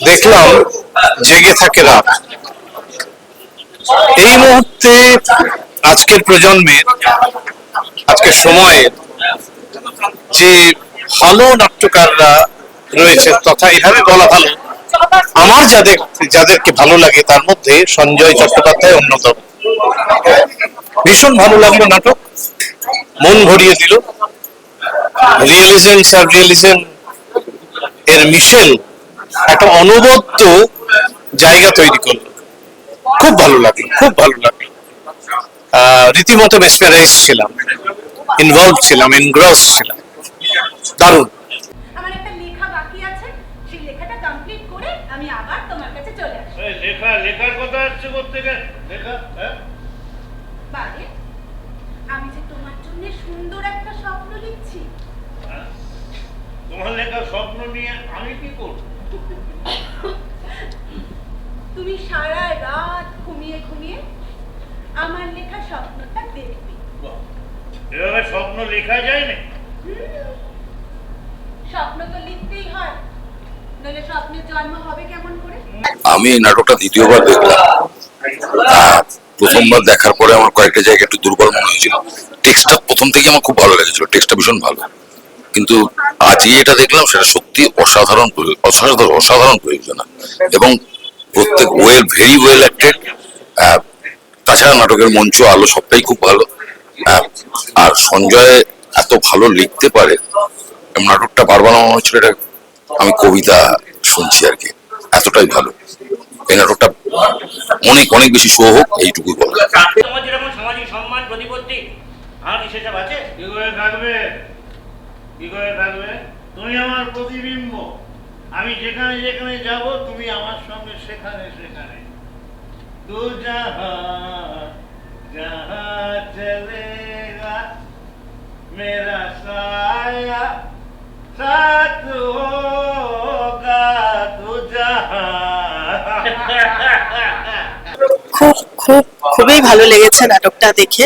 দেখলাম জেগে থাকে রাত। এই মুহূর্তে আজকের প্রজন্মের আজকের সময়ে যে ভালো নাট্যকাররা রয়েছে তথা এভাবে বলা ভালো, আমার যাদের, যাদেরকে ভালো লাগে তার মধ্যে সঞ্জয় চট্টোপাধ্যায় অন্যতম। ভীষণ ভালো লাগল নাটক, মন ভরিয়ে দিল। রিয়েলিজম সাব রিয়েলিজম এর মিশেল একটা অনবদ্য জায়গা তৈরি করল। খুব ভালো লাগল খুব ভালো লাগল। আহ, রীতিমতো মেসমেরাইজ ছিলাম ইনভলভ ছিলাম ইনগ্রস ছিলাম। দারুণ। আমার একটা লেখা বাকি আছে সেই লেখাটা কমপ্লিট করে আমি আবার তোমার কাছে চলে আসব লেখা লেখার কথা আসছে কোথেকে লেখা হ্যাঁ? বারে আমি যে তোমার জন্য সুন্দর একটা স্বপ্ন লিখছি। হ্যাঁ? তোমার লেখা স্বপ্ন নিয়ে আমি কি করব? তুমি সারা রাত ঘুমিয়ে ঘুমিয়ে আমার লেখা স্বপ্নটা দেখবে। এভাবে স্বপ্ন লেখা যায় না? স্বপ্ন তো লিখতেই হয়। নইলে স্বপ্নের জন্ম হবে কেমন করে? আমি এই নাটকটা দ্বিতীয়বার দেখলাম। প্রথমবার দেখার পরে আমার কয়েকটা জায়গা একটু দুর্বল মনে হয়েছিল। টেক্সটটা প্রথম থেকে আমার খুব ভালো লেগেছিল। টেক্সটটা ভীষণ ভালো। কিন্তু আজ এটা দেখলাম সেটা সত্যি অসাধারণ অসাধারণ অসাধারণ প্রয়োজনা। এবং প্রত্যেক ওয়েল ভেরি ওয়েল অ্যাক্টেড তাছাড়া নাটকের মঞ্চ আলো সবটাই খুব ভালো। আর সঞ্জয় এত ভালো লিখতে পারে নাটকটা বারবার আমার মনে হচ্ছিল এটা আমি কবিতা শুনছি আর কি এতটাই ভালো। এই নাটকটা অনেক অনেক বেশি শো হোক এইটুকুই বলো সামাজিক সম্মান প্রতিপত্তি আর সেসব আছে? থাকবে। কি করে থাকবে? তুমি আমার প্রতিবিম্ব। আমি যেখানে যেখানে যাব, তুমি আমার সঙ্গে সেখানে সেখানে। তু খুব খুব, খুবই ভালো লেগেছে নাটকটা দেখে।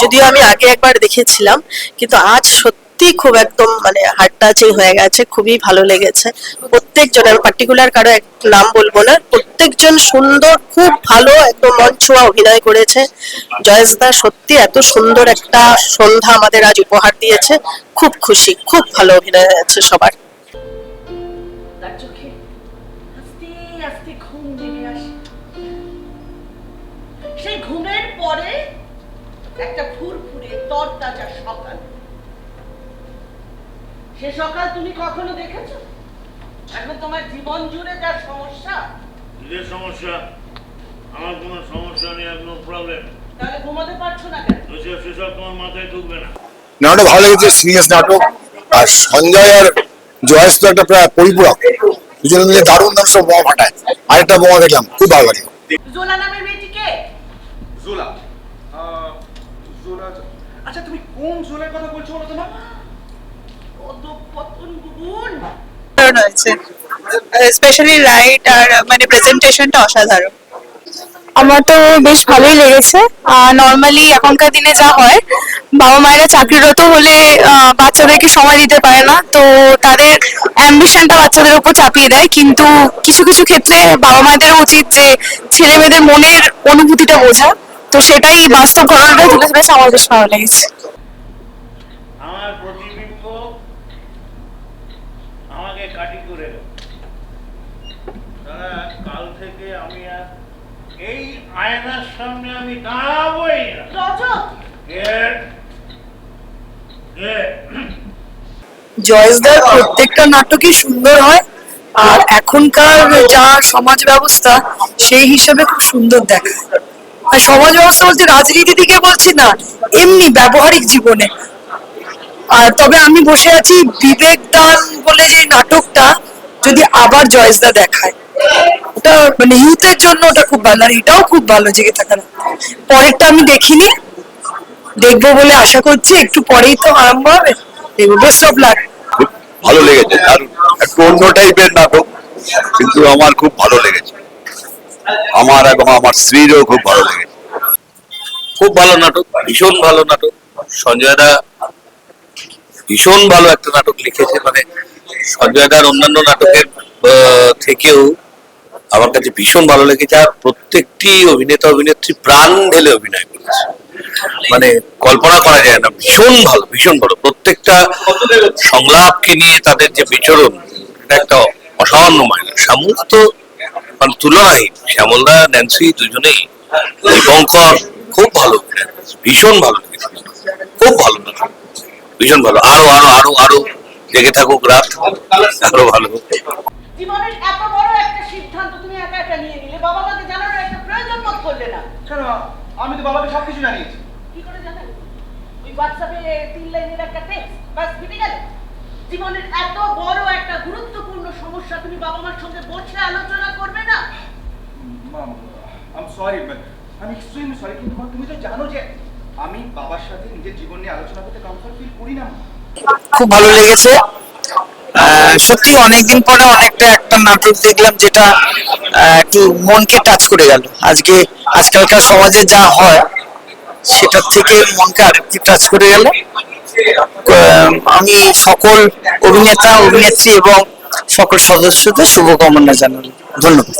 যদিও আমি আগে একবার দেখেছিলাম, কিন্তু আজ সত্যি খুব একদম মানে হার্ট টাচিং হয়ে গেছে, খুবই ভালো লেগেছে। প্রত্যেকজন আমি পার্টিকুলার কারও এক নাম বলব না, প্রত্যেকজন সুন্দর, খুব ভালো, একদম মন ছোঁয়া অভিনয় করেছে। জয়েশ দা সত্যি এত সুন্দর একটা সন্ধ্যা আমাদের আজ উপহার দিয়েছে। খুব খুশি, খুব ভালো অভিনয় হয়েছে সবার। সেই ঘুমের পরে একটা ফুরফুরে, তরতাজা সকাল। সে সকাল তুমি কখনো দেখেছ? এখন তোমার জীবন জুড়ে যা সমস্যা? নিজের সমস্যা? আমার কোনো সমস্যা নেই আর কোনো প্রবলেম তাহলে ঘুমাতে পারছ না কেন? সেসব সেসব তোমার মাথায় ঢুকবে না। নাটক ভালো লেগেছে সিরিয়াস নাটক। আর সঞ্জয় আর জয়েশ তো একটা প্রায় পরিপূরক। দুজনে মিলে দারুণ দারুণ সব বোমা ফাটায়। আরেকটা বোমা দেখলাম খুব ভালো লাগে। জোলা নামের মেয়েটিকে জোলা। জোলা আচ্ছা তুমি কোন জোলার কথা বলছো বলো তো মা অধপতন বুবুন অসাধারণ হয়েছে স্পেশালি রাইট আর মানে প্রেজেন্টেশনটা অসাধারণ। আমার তো বেশ ভালোই লেগেছে। নর্মালি এখনকার দিনে যা হয় বাবা মায়েরা চাকরিরত হলে বাচ্চাদেরকে সময় দিতে পারে না। তো তাদের অ্যাম্বিশনটা বাচ্চাদের উপর চাপিয়ে দেয়। কিন্তু কিছু কিছু ক্ষেত্রে বাবা মাদের উচিত যে ছেলে মেয়েদের মনের অনুভূতিটা বোঝা। তো সেটাই বাস্তব ঘটনাটা তুলে ধরেছে আমার বেশ ভালো লেগেছে আমার প্রতিবিম্ব আমাকে কাটি করে দাও। সারা কাল থেকে আমি আর এই আয়নার সামনে আমি দাঁড়াবই না। রজত! এর প্রত্যেকটা নাটকই সুন্দর হয় আর এখনকার যা সমাজ ব্যবস্থা সেই হিসেবে খুব সুন্দর দেখায়। আর সমাজ ব্যবস্থা বলতে রাজনীতি দিকে বলছি না এমনি ব্যবহারিক জীবনে। আর তবে আমি বসে আছি বিবেক দান বলে যে নাটকটা যদি আবার জয়েসদা দেখায়। ওটা মানে ইউথের জন্য ওটা খুব ভালো, আর এটাও খুব ভালো জেগে থাকা না পরেরটা আমি দেখিনি। দেখব বলে আশা করছি, একটু পরেই তো আরম্ভ হবে। দেখব বেস্ট অফ লাক ভালো লেগেছে। দারুণ একটু অন্য টাইপের নাটক, কিন্তু আমার খুব ভালো লেগেছে। আমার এবং আমার স্ত্রীরও খুব ভালো লেগেছে। খুব ভালো নাটক, ভীষণ ভালো নাটক। সঞ্জয় দা ভীষণ ভালো একটা নাটক লিখেছে। মানে সঞ্জয় দার অন্যান্য নাটকের থেকেও আমার কাছে ভীষণ ভালো লেগেছে আর প্রত্যেকটি অভিনেতা অভিনেত্রী প্রাণ ঢেলে অভিনয় করেছে। মানে কল্পনা করা যায় না, ভীষণ ভালো ভীষণ ভালো। প্রত্যেকটা সংলাপকে নিয়ে তাদের যে বিচরণ, এটা একটা অসামান্য মায়না শ্যামল তো মানে তুলনাহীন। শ্যামলদা, ন্যান্সি দুজনেই দীপঙ্কর খুব ভালো ভীষণ ভালো খুব ভালো ভীষণ ভালো। আরও আরও আরও আরও জেগে থাকুক রাত, আরও ভালো। জীবনের এত সিদ্ধান্ত তুমি একা একা নিয়ে নিলে। বাবা মাকে জানানোর একটা প্রয়োজন বোধ করলে না। কেন? আমি তো বাবাকে সবকিছু জানিয়েছি। কি করে জানালে ওই হোয়াটসঅ্যাপে তিন লাইনের একটা টেক্সট বাস মিটে গেল। জীবনের এত বড় একটা গুরুত্বপূর্ণ সমস্যা তুমি বাবা মার সঙ্গে বসে আলোচনা করবে না? আম সরি আমি এক্সট্রিমলি সরি কিন্তু তুমি তো জানো যে আমি বাবার সাথে নিজের জীবন নিয়ে আলোচনা করতে কমফর্ট ফিল করি না খুব ভালো লেগেছে। সত্যি অনেকদিন পরে অনেকটা একটা নাটক দেখলাম যেটা একটু মনকে টাচ করে গেল। আজকে, আজকালকার সমাজে যা হয়, সেটার থেকে মনকে আরেকটু টাচ করে গেল। আমি সকল অভিনেতা, অভিনেত্রী এবং সকল সদস্যদের শুভকামনা জানাই। ধন্যবাদ।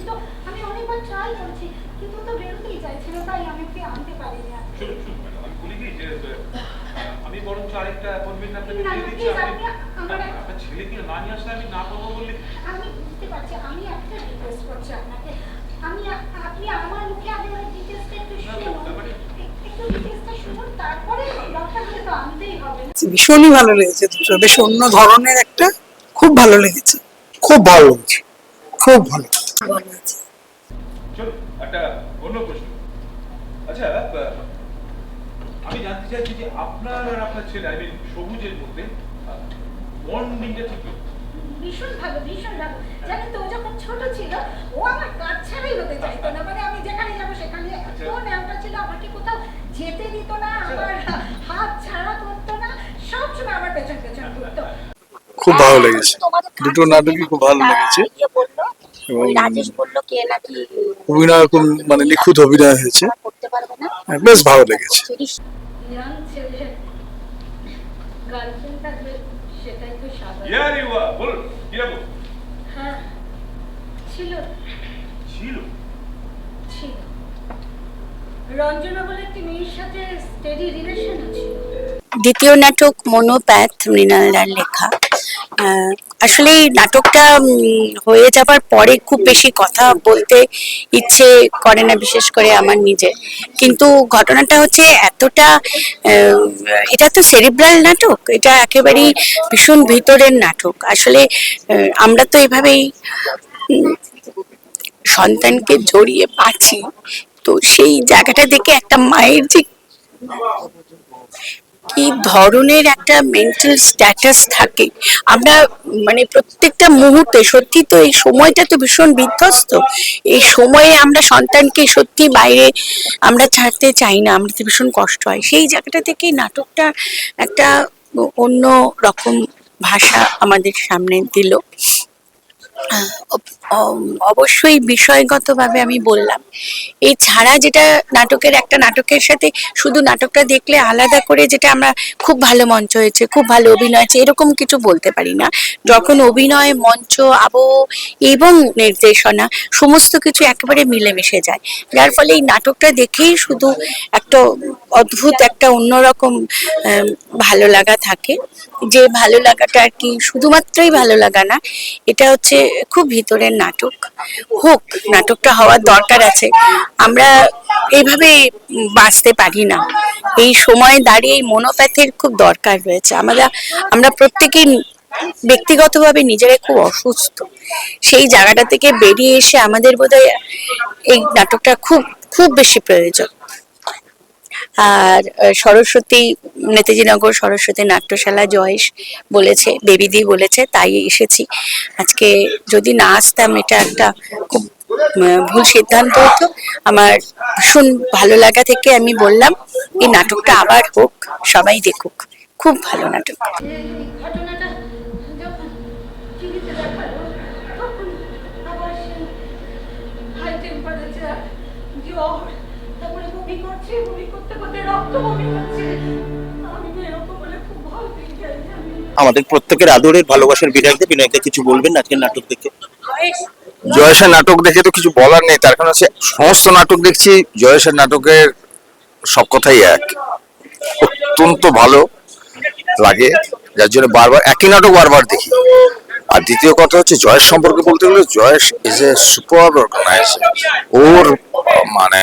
কিন্তু আমি অনেকবার ট্রাই করেছি কিন্তু তো বেরোতেই চাইছিল তাই আমি ওকে আনতে পারিনি আর। শুনুন শুনুন ম্যাডাম আমি বলি যে আমি বরঞ্চ আরেকটা অ্যাপয়েন্টমেন্ট আপনাকে দিয়ে দিচ্ছি আপনি আপনি আমার এক- আপনার ছেলেকে না নিয়ে আসলে আমি না পাবো বললে? আমি বুঝতে পারছি আমি একটা রিকোয়েস্ট করছি আপনাকে। আমি আপনি আমার মুখে আগে ওই ডিটেলসটা একটু শুনুন। একটু ডিটেলসটা শুনুন তারপরে দরকার তো আনতেই হবে ভীষণই ভালো লেগেছে বেশ অন্য ধরনের একটা খুব ভালো লেগেছে। খুব ভালো লেগেছে। খুব ভালো। ভালো চলুন একটা অন্য প্রশ্ন। আচ্ছা আমি জানতে চাইছি যে আপনার আর আপনার ছেলে আই মিন সবুজের মধ্যে বন্ডিংটা ঠিক ভীষণ ভালো ভীষণ ভালো। জানেন তো ও যখন ছোট ছিল ও আমার কাজ ছাড়াই হতে চাইতো না। মানে আমি যেখানে যাব সেখানে এত ন্যামটা ছিল আমাকে কোথাও যেতে দিত না আমার হাত ছাড়া করতো না সবসময় আমার পেছন পেছন ঘুরতো। খুব ভালো লেগেছে। দুটো নাটকই খুব ভালো লেগেছে। এবং রাজেশ বলল কে নাকি অভিনয় খুব মানে নিখুঁত অভিনয় হয়েছে। করতে পারবে না? বেশ ভালো লেগেছে। ছেলে সেটাই তো স্বাভাবিক। হ্যাঁ ছিল। ছিল? ছিল। রঞ্জনা বলে একটি মেয়ের সাথে স্টেডি রিলেশন আছে। দ্বিতীয় নাটক মনোপ্যাথ মৃণালদার লেখা। আসলে নাটকটা হয়ে যাবার পরে খুব বেশি কথা বলতে ইচ্ছে করে না, বিশেষ করে আমার নিজে কিন্তু ঘটনাটা হচ্ছে এতটা এটা তো সেরিব্রাল নাটক, এটা একেবারেই ভীষণ ভিতরের নাটক। আসলে আমরা তো এভাবেই সন্তানকে জড়িয়ে পাচ্ছি তো সেই জায়গাটা দেখে একটা মায়ের যে কি ধরনের একটা মেন্টাল স্ট্যাটাস থাকে? আমরা মানে প্রত্যেকটা মুহূর্তে সত্যি তো এই সময়টা তো ভীষণ বিধ্বস্ত। এই সময়ে আমরা সন্তানকে সত্যি বাইরে আমরা ছাড়তে চাই না, আমরা তো ভীষণ কষ্ট হয়। সেই জায়গাটা থেকে নাটকটা একটা অন্য রকম ভাষা আমাদের সামনে দিল। অবশ্যই বিষয়গতভাবে আমি বললাম। এই ছাড়া যেটা নাটকের, একটা নাটকের সাথে শুধু নাটকটা দেখলে আলাদা করে যেটা আমরা খুব ভালো মঞ্চ হয়েছে, খুব ভালো অভিনয় হয়েছে এরকম কিছু বলতে পারি না। যখন অভিনয়, মঞ্চ, আবহ এবং নির্দেশনা সমস্ত কিছু একেবারে মিলেমিশে যায়। যার ফলে এই নাটকটা দেখেই শুধু একটা অদ্ভুত, একটা অন্যরকম ভালো লাগা থাকে। যে ভালো লাগাটা আর কি শুধুমাত্রই ভালো লাগা না, এটা হচ্ছে খুব ভিতরের নাটক হোক, নাটকটা হওয়ার দরকার আছে। আমরা এইভাবে বাঁচতে পারি না। এই সময় দাঁড়িয়ে এই মনোপ্যাথের খুব দরকার রয়েছে। আমরা আমরা প্রত্যেকেই ব্যক্তিগতভাবে নিজেরা খুব অসুস্থ। সেই জায়গাটা থেকে বেরিয়ে এসে আমাদের বোধহয় এই নাটকটা খুব খুব বেশি প্রয়োজন। আর সরস্বতী, নেতাজিনগর সরস্বতী নাট্যশালা জয়েশ বলেছে বেবিদি বলেছে, তাই এসেছি। আজকে যদি না আসতাম, এটা একটা খুব ভুল সিদ্ধান্ত হতো। আমার ভীষণ ভালো লাগা থেকে আমি বললাম, এই নাটকটা আবার হোক, সবাই দেখুক। খুব ভালো নাটক। হাই টেম্পারেচার করছি বমি আমাদের প্রত্যেকের আদরের ভালোবাসার বিনায়কদা বিনায়কদা কিছু বলবেন আজকের নাটক দেখে? জয়েশের নাটক দেখে তো কিছু বলার নেই। তার কারণ হচ্ছে সমস্ত নাটক দেখছি জয়েশের নাটকের সব কথাই এক। অত্যন্ত ভালো লাগে। যার জন্য বারবার একই নাটক বারবার দেখি। আর দ্বিতীয় কথা হচ্ছে জয়েশ সম্পর্কে বলতে গেলে Jayesh is a super organiser ওর মানে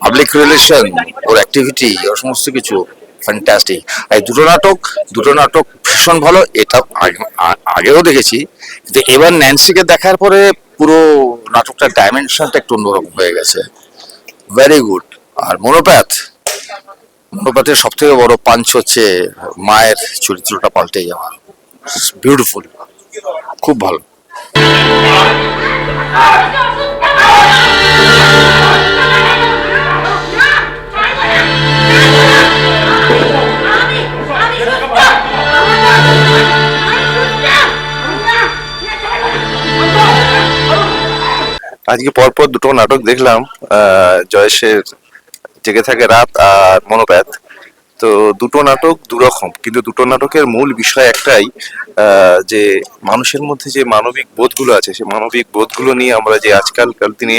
পাবলিক রিলেশন ওর অ্যাক্টিভিটি ওর সমস্ত কিছু ফ্যান্টাস্টিক এই দুটো নাটক দুটো নাটক ভীষণ ভালো, এটা আগেও দেখেছি, কিন্তু এবার ন্যান্সিকে দেখার পরে পুরো নাটকটার ডাইমেনশনটা একটু অন্যরকম হয়ে গেছে। ভেরি গুড আর মনোপ্যাথ মনোপ্যাথের সব থেকে বড় পাঞ্চ হচ্ছে মায়ের চরিত্রটা পাল্টে যাওয়া। বিউটিফুল খুব ভালো। আজকে পরপর দুটো নাটক দেখলাম জয়েশের জেগে থাকে রাত আর মনোপ্যাথ। তো দুটো নাটক দুরকম, কিন্তু দুটো নাটকের মূল বিষয় একটাই যে মানুষের মধ্যে যে মানবিক বোধগুলো আছে সেই মানবিক বোধগুলো নিয়ে আমরা যে আজকালকার দিনে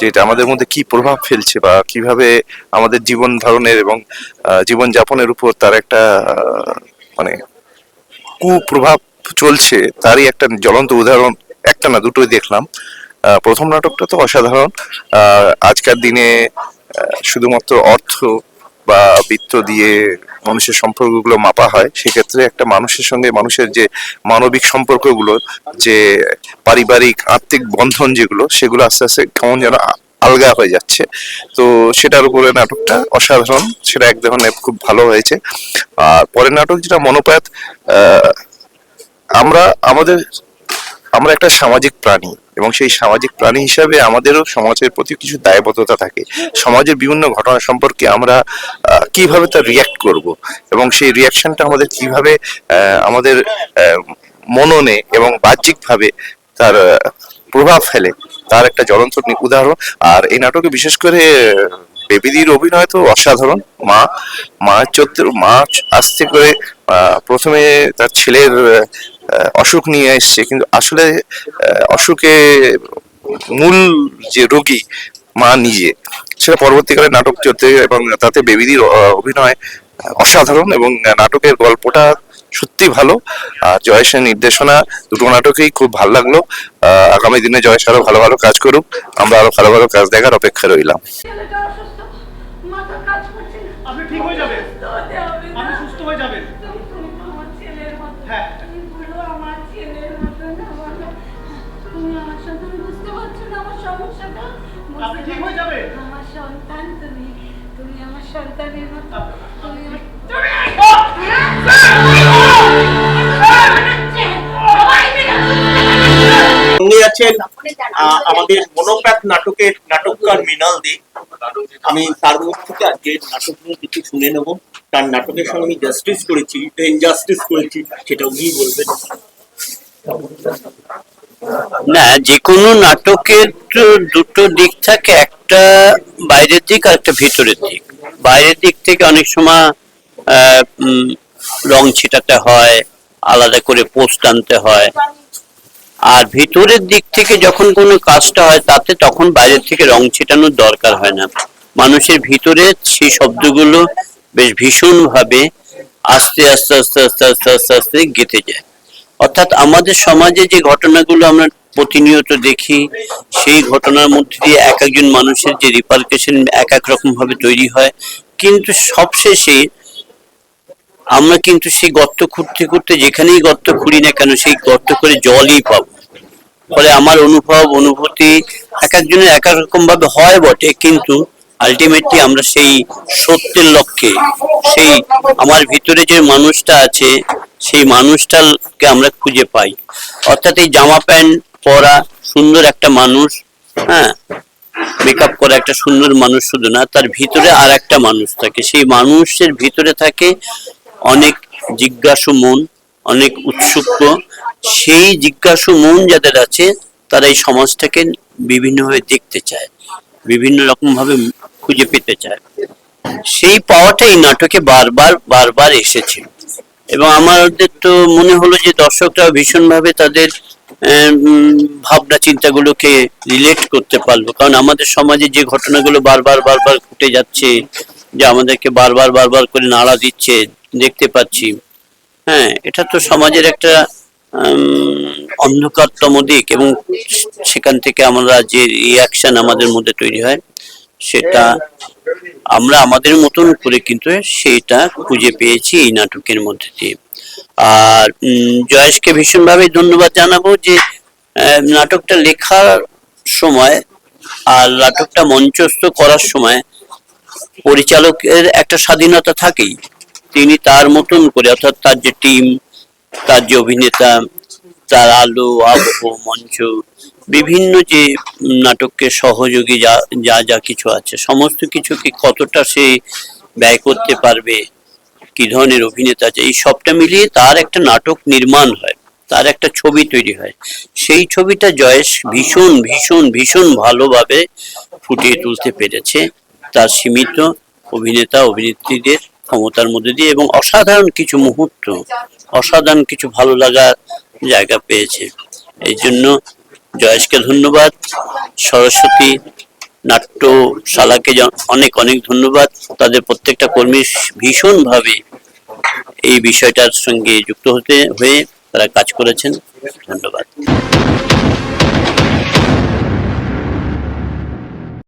যেটা আমাদের মধ্যে কি প্রভাব ফেলছে বা কীভাবে আমাদের জীবন ধারণের এবং জীবন যাপনের উপর তার একটা মানে কুপ্রভাব চলছে, তারই একটা জ্বলন্ত উদাহরণ একটা না, দুটোই দেখলাম। প্রথম নাটকটা তো অসাধারণ। আজকের দিনে শুধুমাত্র অর্থ বা বৃত্ত দিয়ে মানুষের সম্পর্কগুলো মাপা হয়, সেক্ষেত্রে একটা মানুষের সঙ্গে মানুষের যে মানবিক সম্পর্কগুলো, যে পারিবারিক আর্থিক বন্ধন যেগুলো, সেগুলো আস্তে আস্তে কেমন যেন আলগা হয়ে যাচ্ছে। তো সেটার উপরে নাটকটা অসাধারণ, সেটা এক ধরনের খুব ভালো হয়েছে। আর পরের নাটক যেটা, মনোপাত আমরা, আমাদের, আমরা একটা সামাজিক প্রাণী। এবং সেই সামাজিক প্রাণী হিসাবে আমাদেরও সমাজের প্রতি কিছু দায়বদ্ধতা থাকে। সমাজের বিভিন্ন ঘটনা সম্পর্কে আমরা কীভাবে তার রিয়াক্ট করব এবং সেই রিয়াকশনটা আমাদের কীভাবে আমাদের মননে এবং বাহ্যিকভাবে তার প্রভাব ফেলে, তার একটা জ্বলন্ত উদাহরণ। আর এই নাটকে বিশেষ করে বেবিদির অভিনয় তো অসাধারণ। মা মায়ের চরিত্র মা আস্তে করে প্রথমে তার ছেলের অসুখ নিয়ে এসছে। কিন্তু আসলে অসুখে মূল যে রোগী, মা নিজে। সেটা পরবর্তীকালে নাটক চলতে এবং তাতে বেবিদির অভিনয় অসাধারণ এবং নাটকের গল্পটা সত্যি ভালো। আর জয়েশের নির্দেশনা, দুটো নাটকেই খুব ভালো লাগল। আগামী দিনে জয়েশ আরও ভালো ভালো কাজ করুক। আমরা আরও ভালো ভালো কাজ দেখার অপেক্ষা রইলাম। আছেন আমাদের মনোপ্যাথ নাটকের নাটককার মৃণাল দে। আমি তার মুখ থেকে আজকে নাটক নিয়ে কিছু শুনে নেব। তার নাটকের সঙ্গে আমি জাস্টিস করেছি ইনজাস্টিস করেছি সেটা উনিই বলবেন। না যে কোনো নাটকের দুটো দিক থাকে একটা বাইরের দিক আর একটা ভিতরের দিক। বাইরের দিক থেকে অনেক সময় আহ, উম, রং ছিটাতে হয় আলাদা করে পোস্ট আনতে হয়। আর ভিতরের দিক থেকে যখন কোনো কাজটা হয় তাতে তখন বাইরের থেকে রং ছিটানোর দরকার হয় না। মানুষের ভিতরে সেই শব্দগুলো বেশ ভীষণ ভাবে আস্তে আস্তে আস্তে আস্তে আস্তে আস্তে আস্তে গেঁথে যায়। অর্থাৎ আমাদের সমাজে যে ঘটনাগুলো আমরা প্রতিনিয়ত দেখি, সেই ঘটনার মধ্যে দিয়ে এক একজন মানুষের যে রিপার্কেশন এক এক রকম ভাবে তৈরি হয়, কিন্তু সবশেষে আমরা কিন্তু সেই গর্ত খুঁড়তে খুঁড়তে যেখানেই গর্ত খুঁড়ি না কেন, সেই গর্ত করে জলই পাবো। ফলে আমার অনুভব, অনুভূতি এক একজনের এক এক রকম ভাবে হয় বটে, কিন্তু আলটিমেটলি আমরা সেই সত্যের লক্ষ্যে, সেই আমার ভিতরে যে মানুষটা আছে, সেই মানুষটাকে আমরা খুঁজে পাই। অর্থাৎ এই জামা প্যান্ট পরা সুন্দর একটা মানুষ হ্যাঁ মেকআপ করা একটা সুন্দর মানুষ শুধু না, তার ভিতরে আর একটা মানুষ থাকে। সেই মানুষের ভিতরে থাকে অনেক জিজ্ঞাসু মন, অনেক উৎসুক। সেই জিজ্ঞাসু মন যাদের আছে, তারা এই সমাজটাকে বিভিন্নভাবে দেখতে চায়, বিভিন্ন রকম ভাবে খুঁজে পেতে চায়। সেই পাওয়াটা এই নাটকে বারবার বারবার এসেছে এবং আমাদের তো মনে হলো যে দর্শকরা ভীষণভাবে তাদের ভাবনা চিন্তাগুলোকে রিলেট করতে পারল। কারণ আমাদের সমাজে যে ঘটনাগুলো বারবার বারবার ঘটে যাচ্ছে, যে আমাদেরকে বারবার বারবার করে নাড়া দিচ্ছে, দেখতে পাচ্ছি। হ্যাঁ এটা তো সমাজের একটা অন্ধকারতম দিক এবং সেখান থেকে আমরা যে রিয়াকশন আমাদের মধ্যে তৈরি হয়, সেটা আমরা আমাদের মতন করে কিন্তু সেটা খুঁজে পেয়েছি এই নাটকের মধ্যে দিয়ে। আর জয়েশকে ভীষণভাবে ধন্যবাদ জানাব যে নাটকটা লেখার সময় আর নাটকটা মঞ্চস্থ করার সময় পরিচালকের একটা স্বাধীনতা থাকেই। তিনি তার মতন করে, অর্থাৎ তার যে টিম তার যে অভিনেতা, তার আলো, আবহ, মঞ্চ, বিভিন্ন যে নাটকের সহযোগী যা যা যা কিছু আছে, সমস্ত কিছুকে কতটা সে ব্যয় করতে পারবে, কি ধরনের অভিনেতা আছে, এই সবটা মিলিয়ে তার একটা নাটক নির্মাণ হয়, তার একটা ছবি তৈরি হয়। সেই ছবিটা জয়েশ ভীষণ ভীষণ ভীষণ ভালোভাবে ফুটিয়ে তুলতে পেরেছে। তার সীমিত অভিনেতা, অভিনেত্রীদের ক্ষমতার মধ্যে দিয়ে এবং অসাধারণ কিছু মুহূর্ত, অসাধারণ কিছু ভালো লাগার জায়গা পেয়েছে। এই জন্য জয়েশকে ধন্যবাদ। সরস্বতী নাট্যশালাকে অনেক অনেক ধন্যবাদ। তাদের প্রত্যেকটা কর্মী ভীষণভাবে এই বিষয়টার সঙ্গে যুক্ত হতে, হয়ে তারা কাজ করেছেন। ধন্যবাদ।